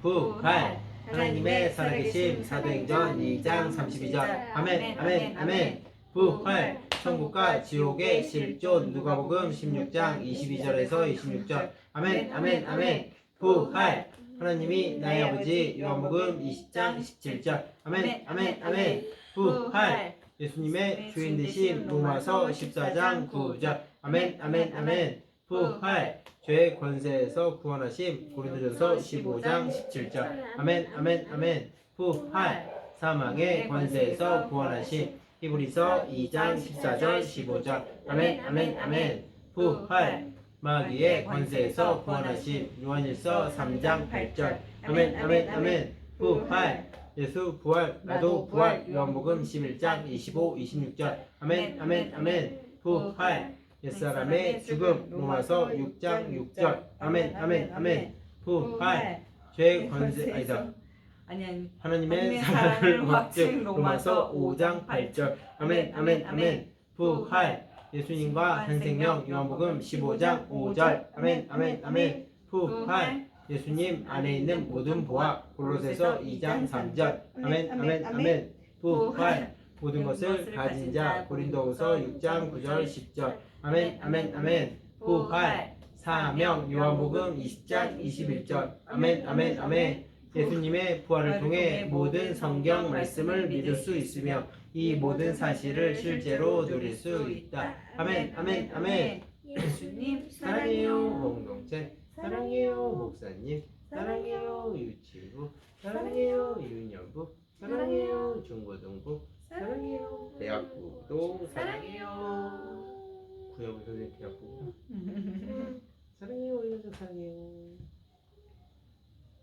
부활. 하나님의 살아계심 사도행전 2장 32절. 아멘 아멘 아멘 부활. 천국과 지옥의 실존. 누가복음 16장 22절에서 26절. 아멘 아멘 아멘 부활. 하나님이 나의 아버지 요한복음 20장 17절. 아멘 아멘 아멘 부활. 예수님의 주인 되신 로마서 14장 9절. 아멘 아멘. 아멘 부활 죄의 권세에서 구원하심 고린도전서 15장 17절. 아멘 아멘 아멘. 부활 사망의 권세에서 구원하심 히브리서 2장 14절 15절. 아멘 아멘 아멘. 부활 마귀의 권세에서 구원하심 요한일서 3장 8절. 아멘 아멘 아멘. 부활 예수 부활 나도 부활. 요한복음 11장 25 26절. 아멘 아멘 아멘. 부활 옛사람의 죽음 로마서 6장 6절. 아멘 아멘 아멘 부활. 죄의 권세 아니다. 아니 아니. 하나님의 사랑을 확증 로마서 로마서 5장 8절. 아멘 아멘 아멘 부활. 예수님과 한 생명 요한복음 15장 5절. 아멘 아멘 아멘 부활. 예수님 안에 있는 모든 보화 골로새서 2장 3절. 아멘 아멘 아멘 부활 모든 것을 가진 자 고린도후서 6장 9절 10절 아멘 아멘 아멘 부활. 사명 요한복음 20장 21절. 아멘 아멘 아멘 예수님의 부활을 통해 모든 성경 말씀을 믿을 수 있으며 이 모든 사실을 실제로 누릴 수 있다. 아멘 아멘 아멘 예수님 사랑해요 공동체 사랑해요 목사님. 사랑해요 유치부. 사랑해요 유년부. 사랑해요. 중고등부 대학부도 사랑해요. 구영 선생님 대학부.